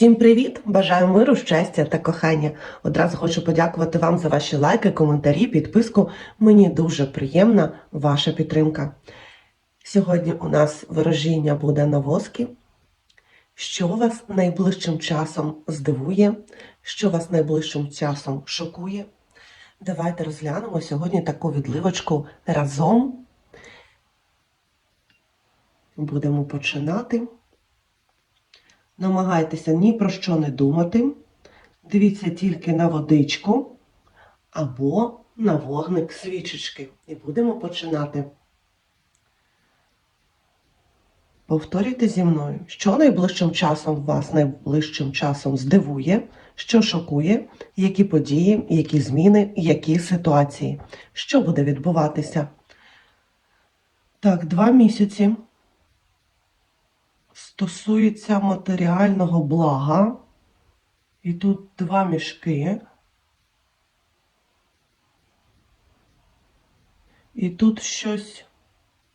Всім привіт! Бажаю миру, щастя та кохання. Одразу хочу подякувати вам за ваші лайки, коментарі, підписку. Мені дуже приємна ваша підтримка. Сьогодні у нас ворожіння буде на воскі. Що вас найближчим часом здивує, що вас найближчим часом шокує. Давайте розглянемо сьогодні таку відливочку разом. Будемо починати. Намагайтеся ні про що не думати. Дивіться тільки на водичку або на вогник свічечки. І будемо починати. Повторюйте зі мною, що найближчим часом вас найближчим часом здивує, що шокує, які події, які зміни, які ситуації. Що буде відбуватися? Так, два місяці стосується матеріального блага. І тут два мішки. І тут щось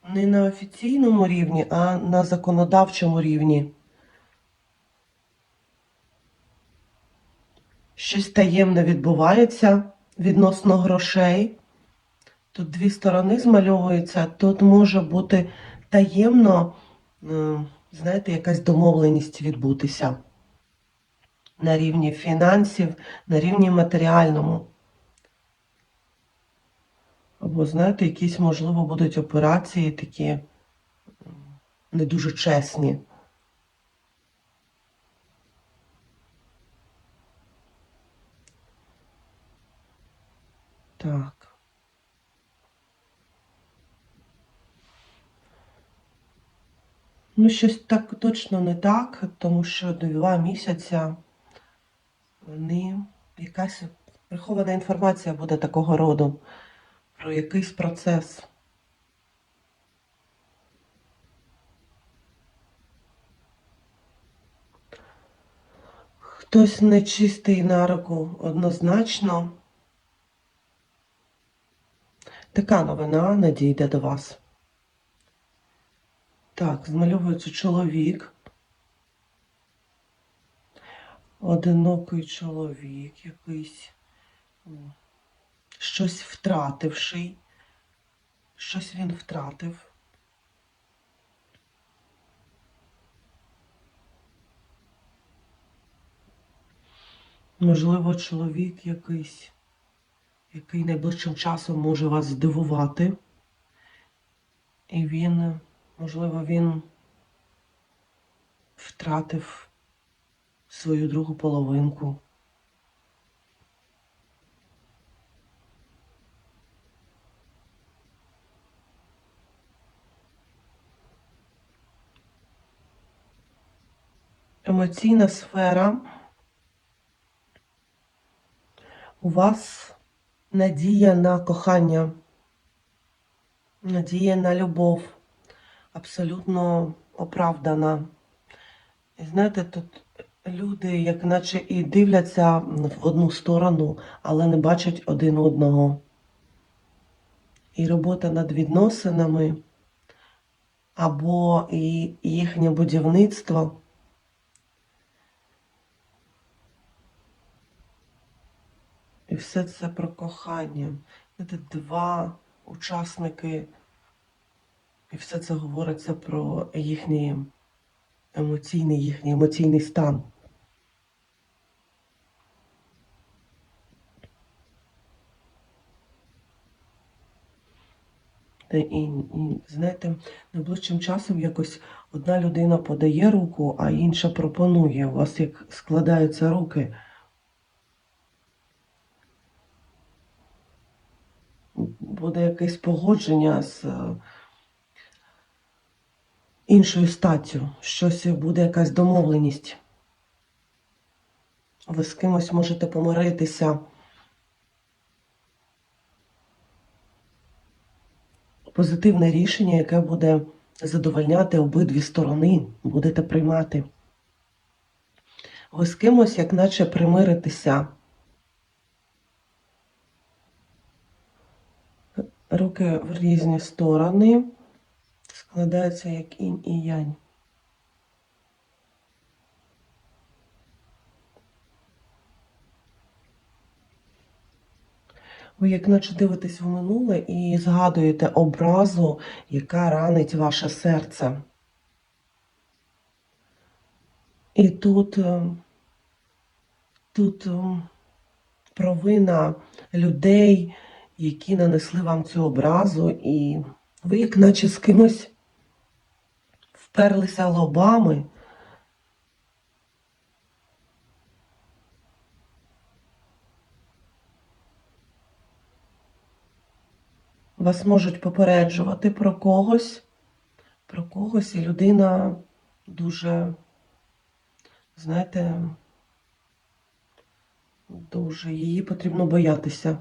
не на офіційному рівні, а на законодавчому рівні. Щось таємне відбувається відносно грошей. Тут дві сторони змальовуються. Тут може бути таємно, е, знаєте, якась домовленість відбутися на рівні фінансів, на рівні матеріальному. Або, знаєте, якісь, можливо, будуть операції такі не дуже чесні. Так. Ну, щось так точно не так, тому що до два місяця вони якась прихована інформація буде такого роду про якийсь процес. Хтось нечистий на руку однозначно. Така новина надійде до вас. Так, змальовується чоловік. Одинокий чоловік якийсь. Щось втративший. Щось він втратив. Можливо, чоловік якийсь, який найближчим часом може вас здивувати. І він, можливо, він втратив свою другу половинку. Емоційна сфера. У вас надія на кохання, надія на любов, абсолютно оправдана. І знаєте, тут люди, як наче і дивляться в одну сторону, але не бачать один одного. І робота над відносинами або і їхнє будівництво. І все це про кохання. Знаєте, два учасники, і все це говориться про їхній емоційний, їхній емоційний стан. Та І, і знаєте, найближчим часом якось одна людина подає руку, а інша пропонує. У вас як складаються руки. буде якесь погодження з іншою статтю, щось буде якась домовленість. Ви з кимось можете помиритися. Позитивне рішення, яке буде задовольняти обидві сторони, будете приймати. Ви з кимось, як наче примиритися. Руки в різні сторони складаються як інь і янь. Ви як наче дивитесь в минуле і згадуєте образу, яка ранить ваше серце. І тут е, тут е, провина людей, які нанесли вам цю образу, і ви як наче з кимось вперлися лобами. Вас можуть попереджувати про когось, про когось, і людина дуже, знаєте, дуже її потрібно боятися.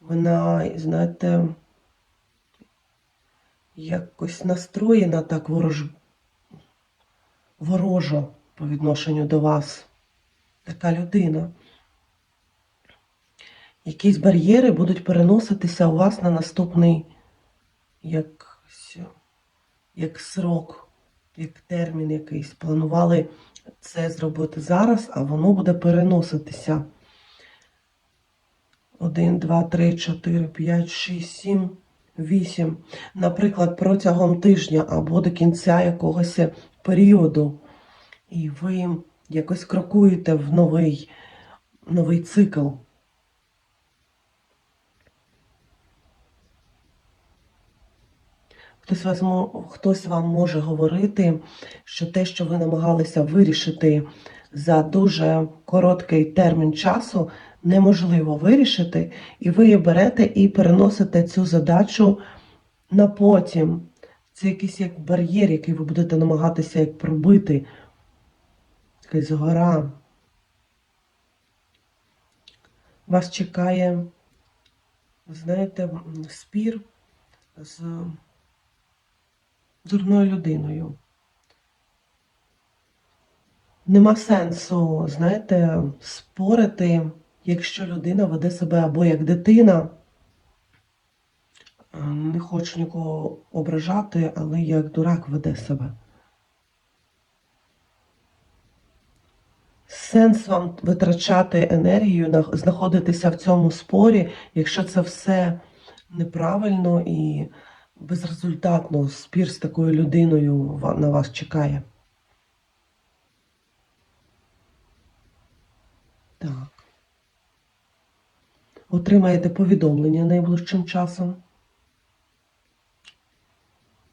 Вона, знаєте, якось настроєна так ворож... ворожо по відношенню до вас. Така людина. Якісь бар'єри будуть переноситися у вас на наступний як, як срок, як термін якийсь. Планували це зробити зараз, а воно буде переноситися. 1, 2, 3, 4, 5, 6, 7, 8. Наприклад, протягом тижня або до кінця якогось періоду. І ви якось крокуєте в новий, новий цикл. Хтось, вас, хтось вам може говорити, що те, що ви намагалися вирішити за дуже короткий термін часу, неможливо вирішити, і ви берете і переносите цю задачу на потім. Це якийсь як бар'єр, який ви будете намагатися як пробити. Якась гора. Вас чекає, знаєте, спір з дурною людиною. Нема сенсу, знаєте, спорити, якщо людина веде себе або як дитина. Е, Не хочу нікого ображати, але як дурак веде себе. Сенс вам витрачати енергію, знаходитися в цьому спорі, якщо це все неправильно і безрезультатно спір з такою людиною на вас чекає. Так. Отримаєте повідомлення найближчим часом,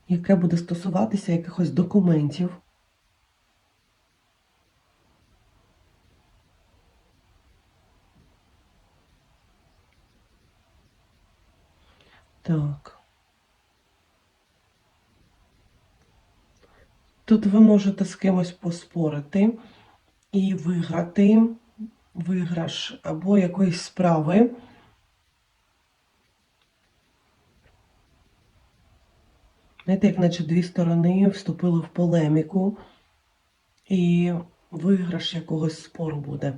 яке буде стосуватися якихось документів. Так. Тут ви можете з кимось поспорити і виграти виграш або якоїсь справи. Знаєте, як наче дві сторони вступили в полеміку, і виграш якогось спору буде.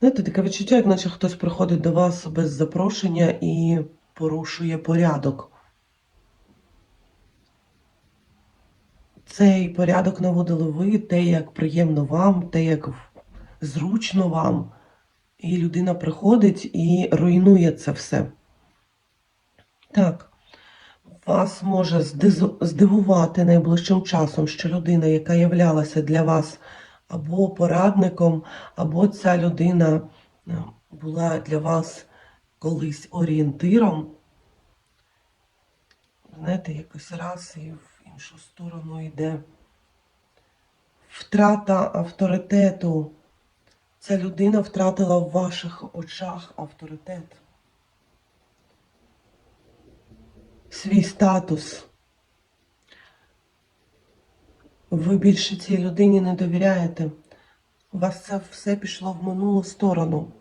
Знаєте, таке відчуття, як наче хтось приходить до вас без запрошення і порушує порядок. Цей порядок наводили ви, те, як приємно вам, те, як зручно вам. І людина приходить і руйнує це все. Так, вас може здивувати найближчим часом, що людина, яка являлася для вас або порадником, або ця людина е, була для вас колись орієнтиром, знаєте, якось раз і в іншу сторону йде втрата авторитету. Ця людина втратила в ваших очах авторитет, свій статус. Ви більше цій людині не довіряєте. У вас це все пішло в минулу сторону.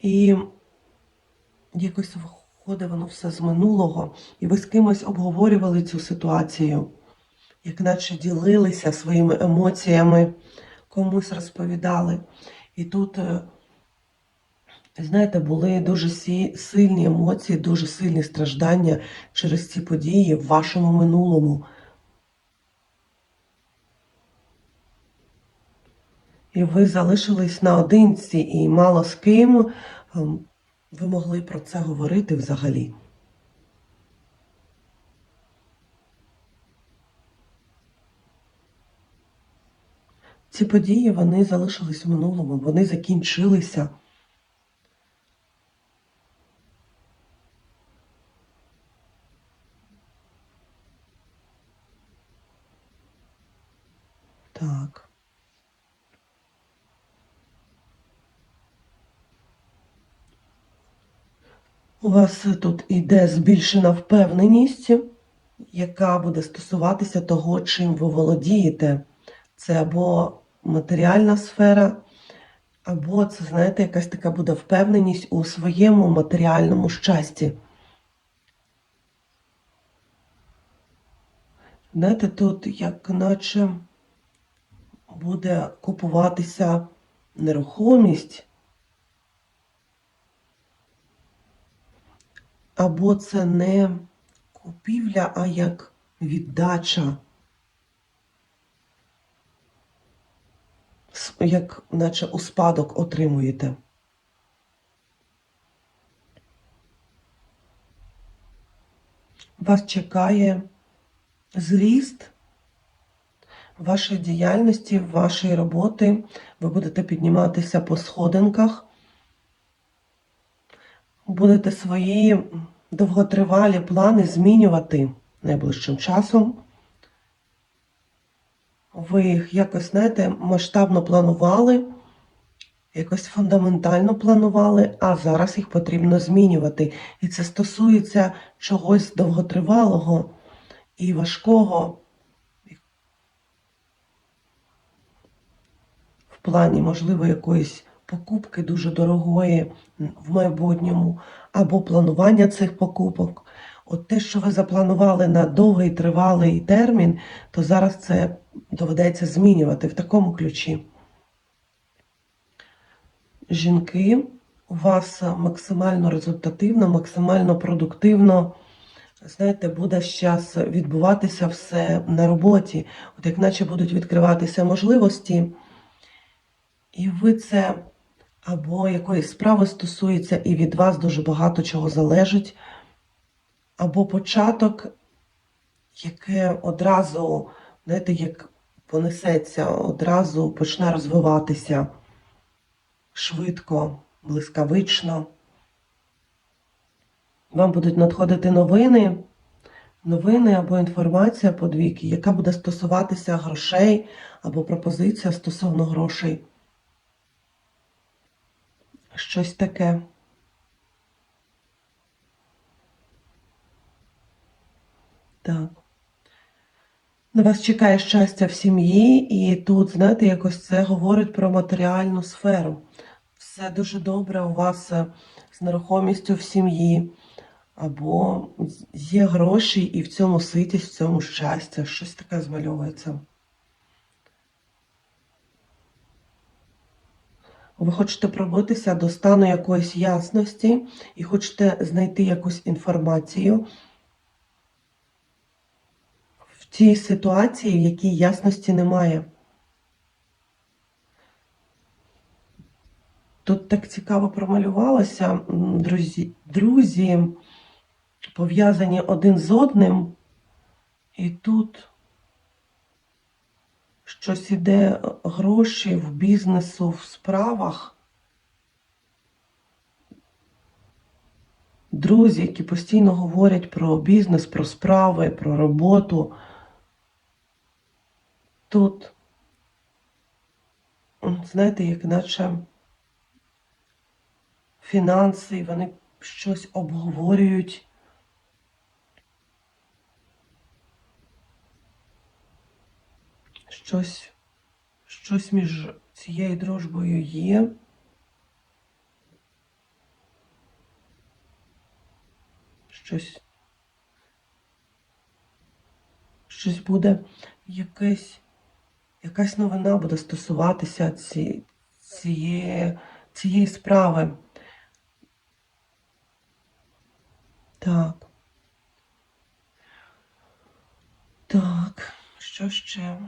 І якось виходить воно все з минулого, і ви з кимось обговорювали цю ситуацію, як наче ділилися своїми емоціями, комусь розповідали. І тут, е, знаєте, були дуже сильні емоції, дуже сильні страждання через ці події в вашому минулому. і ви залишились наодинці і мало з ким ем, ви могли про це говорити взагалі. Ці події вони залишились в минулому, вони закінчилися. Так. У вас тут іде збільшена впевненість, яка буде стосуватися того, чим ви володієте. Це або матеріальна сфера, або це, знаєте, якась така буде впевненість у своєму матеріальному щасті. Знаєте, тут як наче буде купуватися нерухомість, або це не купівля, а як віддача. Як наче у спадок отримуєте. Вас чекає зріст вашої діяльності, вашої роботи. Ви будете підніматися по сходинках, будете свої довготривалі плани змінювати найближчим часом. Ви їх якось, знаєте, масштабно планували, якось фундаментально планували, а зараз їх потрібно змінювати. І це стосується чогось довготривалого і важкого в плані, можливо, якоїсь покупки дуже дорогої в майбутньому, або планування цих покупок. От те, що ви запланували на довгий тривалий термін, то зараз це доведеться змінювати в такому ключі. Жінки, у вас максимально результативно, максимально продуктивно, знаєте, буде зараз відбуватися все на роботі, от як наче будуть відкриватися можливості, і ви це або якоїсь справи стосується, і від вас дуже багато чого залежить, або початок, яке одразу, знаєте, як понесеться, одразу почне розвиватися швидко, блискавично. Вам будуть надходити новини, новини або інформація по двійки, яка буде стосуватися грошей або пропозиція стосовно грошей. Щось таке. Так. На вас чекає щастя в сім'ї, і тут, знаєте, якось це говорить про матеріальну сферу. Все дуже добре у вас е, з нерухомістю в сім'ї, або є гроші, і в цьому ситість, в цьому щастя. Щось таке змальовується. Ви хочете пробитися до стану якоїсь ясності і хочете знайти якусь інформацію в тій ситуації, в якій ясності немає. Тут так цікаво промалювалося, друзі, друзі пов'язані один з одним, і тут щось іде е, гроші в бізнесу, в справах. Друзі, які постійно говорять про бізнес, про справи, про роботу. Тут, знаєте, як наче фінанси, вони щось обговорюють. Щось, щось між цією дружбою є. Щось. Щось буде якесь, якась новина буде стосуватися ці, цієї, цієї справи. Так. Так, що ще?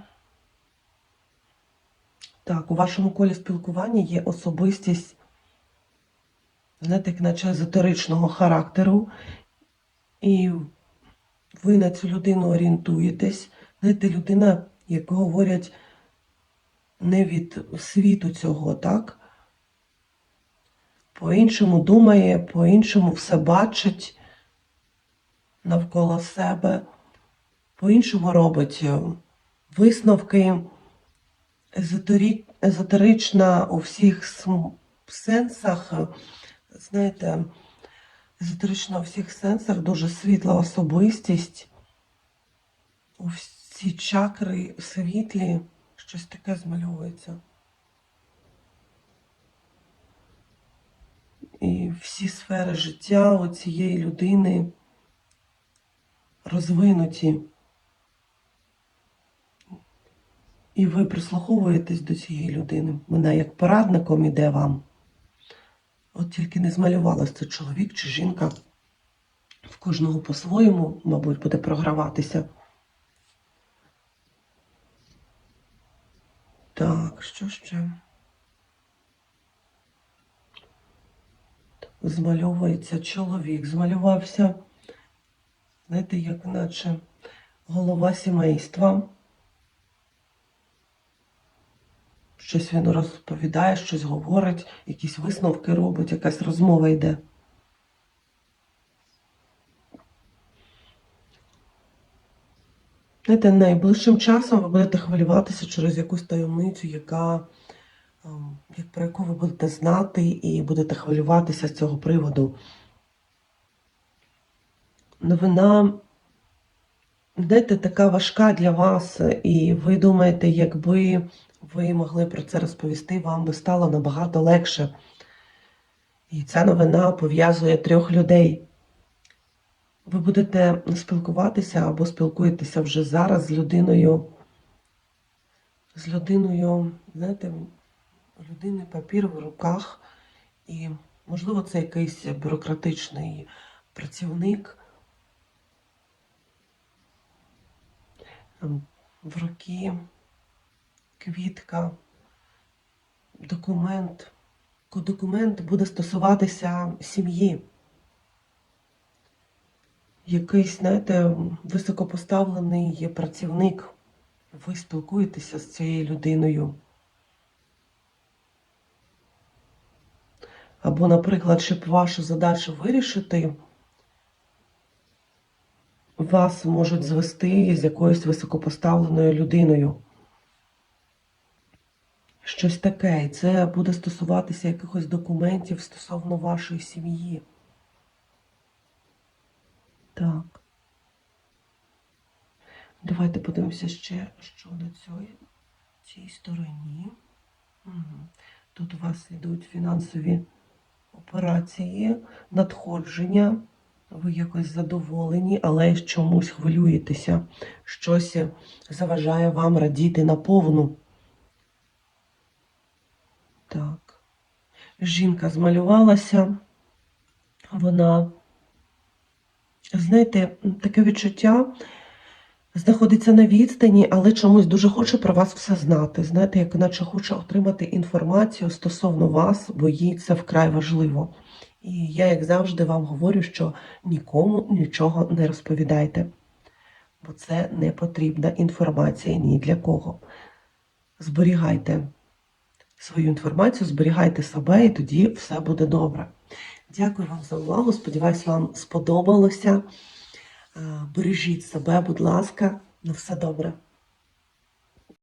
Так, у вашому колі спілкування є особистість, знаєте, як наче езотеричного характеру, і ви на цю людину орієнтуєтесь. Знаєте, людина, як говорять, не від світу цього, так? По-іншому думає, по-іншому все бачить навколо себе, по-іншому робить е, висновки езотерична у всіх сенсах, е, знаєте, езотерична у всіх сенсах дуже світла особистість. У всі чакри світлі, щось таке змальовується. І всі сфери життя цієї людини розвинуті. І ви прислуховуєтесь до цієї людини. Вона як порадником іде вам. От тільки не змалювалося це чоловік чи жінка. В кожного по-своєму, мабуть, буде програватися. Так, що ще? Змальовується чоловік, змалювався, знаєте, як наче голова сімейства. Щось він розповідає, щось говорить, якісь висновки робить, якась розмова йде. Знаєте, найближчим часом ви будете хвилюватися через якусь таємницю, яка, ем, як про яку ви будете знати, і будете хвилюватися з цього приводу. Новина, знаєте, така важка для вас, і ви думаєте, якби ви могли про це розповісти, вам би стало набагато легше. І ця новина пов'язує трьох людей. Ви будете спілкуватися або спілкуєтеся вже зараз з людиною, з людиною, знаєте, людини папір в руках, і, можливо, це якийсь бюрократичний працівник. В руки квітка, документ. Документ буде стосуватися сім'ї якийсь, знаєте, високопоставлений є працівник. Ви спілкуєтеся з цією людиною. Або, наприклад, щоб вашу задачу вирішити, вас можуть звести з якоюсь високопоставленою людиною. Щось таке. І це буде стосуватися якихось документів стосовно вашої сім'ї. Так. Давайте подивимося ще, що на цій, цій стороні. Тут у вас йдуть фінансові операції, надходження. Ви якось задоволені, але чомусь хвилюєтеся. Щось заважає вам радіти наповну. Так. Жінка змалювалася. Вона знаєте, таке відчуття знаходиться на відстані, але чомусь дуже хоче про вас все знати. Знаєте, як наче хоче отримати інформацію стосовно вас, бо їй це вкрай важливо. І я, як завжди, вам говорю, що нікому нічого не розповідайте, бо це не потрібна інформація ні для кого. Зберігайте свою інформацію, зберігайте себе, і тоді все буде добре. Дякую вам за увагу. Сподіваюсь, вам сподобалося. Е, Бережіть себе, будь ласка, на все добре.